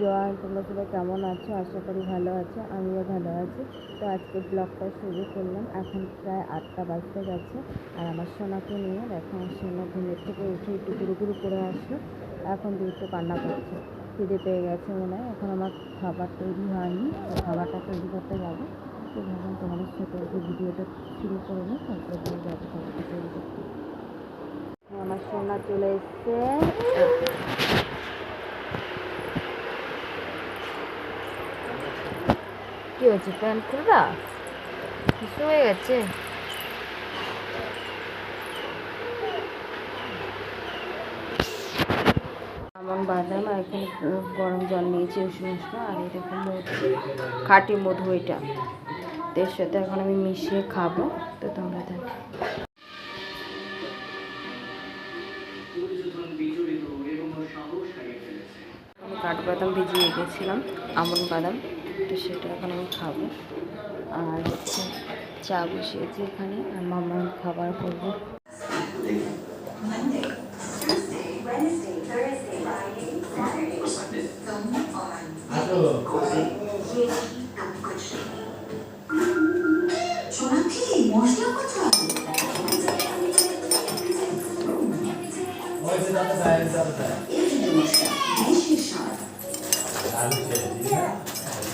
জয় তোমরা সবাই কেমন আছো? আশা করি ভালো আছো, আমিও ভালো আছি। তো আজকে ব্লগটা শুরু করলাম। এখন প্রায় আটটা বাজতে গেছে আর আমার সোনাকে নিয়ে দেখো, আমার সোনা ঘুমের থেকে উঠে একটু গুরু গুরু করে আসলো। এখন একটু কান্না করছে, খিদে পেয়ে গেছে মনে হয়। এখন আমার খাবার তৈরি হয়নি, তো খাবারটা তৈরি করতে যাব। তো ভাবলাম তোমাদের সাথে ভিডিওটা শুরু করে নিই, তারপরে যাব খাবারটা তৈরি করতে। আমার সোনা চলে এসছে। হয়েছে প্যান্ট খুলবা কিছু হয়ে গেছে আমন বাদাম আর এখানে গরম জল নিয়েছি উষ্ণ উষ্ণ আর এরকম মধু খাঁটি মধু এটা। তো এর সাথে এখন আমি মিশিয়ে খাব তো তোমরা দেখো। কাঠবাদাম ভিজিয়ে রেখেছিলাম আমন বাদাম। তো সেটা এখন আমি খাব। আর হচ্ছে চা বসিয়েছি এখানে, আর মামা খাবার করব। মশলা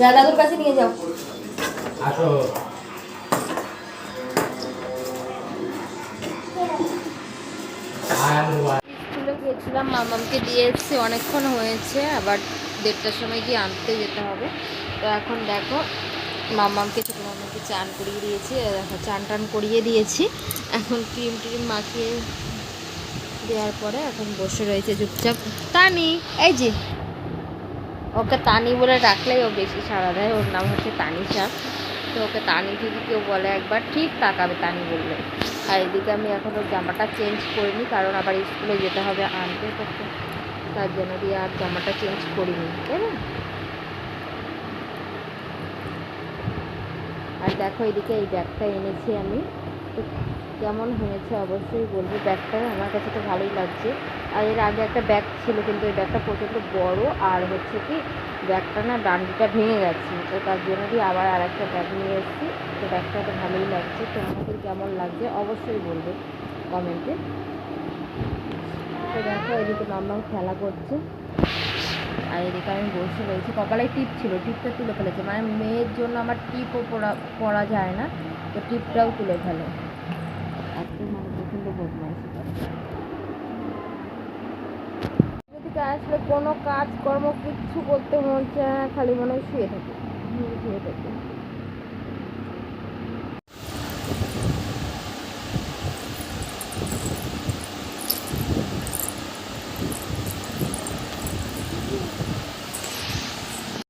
দাদুর কাছে নিয়ে যাও। আসো। স্কুলে মামামকে দিয়ে এসেছি অনেকক্ষণ হয়েছে আবার দেড়টার সময় গিয়ে আনতে যেতে হবে। তো এখন দেখো মামামকে ছোটো মামাকে চান করিয়ে দিয়েছি দেখো চান টান করিয়ে দিয়েছি। এখন ক্রিম ট্রিম মাখিয়ে দেওয়ার পরে এখন বসে রয়েছে চুপচাপ। তানি এই যে ওকে তানি বলে ডাকলেই ও বেশি সাড়া দেয়। ওর নাম হচ্ছে তানিশা তো ওকে তানি যদি কেউ বলে একবার, ঠিক তাকাবে তানি বললে। আর এদিকে আমি এখন ওর জামাটা চেঞ্জ করিনি, কারণ আবার স্কুলে যেতে হবে আনতে করতে। তার জন্য দিয়ে আর জামাটা চেঞ্জ করিনি, তাই আর দেখো এদিকে এই ব্যাগটা এনেছি আমি। কেমন হয়েছে অবশ্যই বলব। ব্যাগটা আমার কাছে তো ভালোই লাগছে। আর এর আগে একটা ব্যাগ ছিল, কিন্তু এই ব্যাগটা প্রচণ্ড বড়। আর হচ্ছে কি, ব্যাগটা না ডান্ডিটা ভেঙে গেছে। তো তার জন্য দিয়ে আবার আর একটা ব্যাগ নিয়ে এসেছি। তো ব্যাগটা তো ভালোই লাগছে। তো আমাদের কেমন লাগছে অবশ্যই বলবে কমেন্টে। তো দেখো, এদিকে মাম্মাম খেলা করছে। আর এদিকে আমি বসে রয়েছি। কপালে টিপ ছিল, টিপটা তুলে ফেলেছে। মানে মেয়ের জন্য আমার টিপও পরা পরা যায় না, তো টিপটাও তুলে ফেলে। এত মানে প্রচণ্ড আসলে কোনো কাজকর্ম কিচ্ছু করতে মন চায় না, খালি মনে হয় শুয়ে থাকে। শুয়ে থাকে।